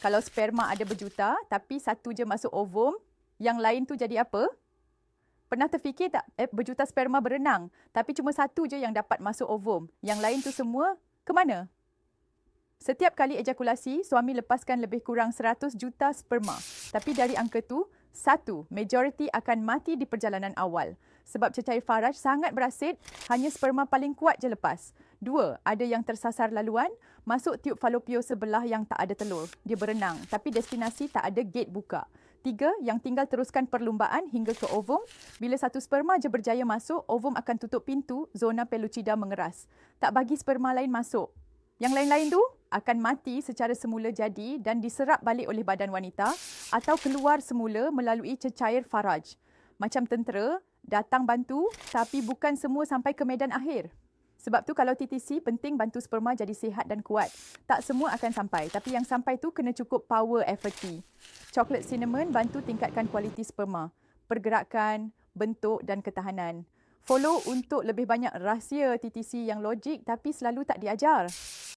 Kalau sperma ada berjuta tapi satu je masuk ovum, yang lain tu jadi apa? Pernah terfikir tak eh, berjuta sperma berenang tapi cuma satu je yang dapat masuk ovum. Yang lain tu semua ke mana? Setiap kali ejakulasi, suami lepaskan lebih kurang 100 juta sperma. Tapi dari angka tu, satu, majoriti akan mati di perjalanan awal. Sebab cecair faraj sangat berasid, hanya sperma paling kuat je lepas. Dua, ada yang tersasar laluan, masuk tiub falopio sebelah yang tak ada telur. Dia berenang, tapi destinasi tak ada gate buka. Tiga, yang tinggal teruskan perlumbaan hingga ke ovum. Bila satu sperma je berjaya masuk, ovum akan tutup pintu, zona pelucida mengeras. Tak bagi sperma lain masuk. Yang lain-lain tu akan mati secara semula jadi dan diserap balik oleh badan wanita atau keluar semula melalui cecair faraj. Macam tentera, datang bantu tapi bukan semua sampai ke medan akhir. Sebab tu kalau TTC penting bantu sperma jadi sihat dan kuat. Tak semua akan sampai tapi yang sampai tu kena cukup power FRT. Coklat cinnamon bantu tingkatkan kualiti sperma, pergerakan, bentuk dan ketahanan. Follow untuk lebih banyak rahsia TTC yang logik tapi selalu tak diajar.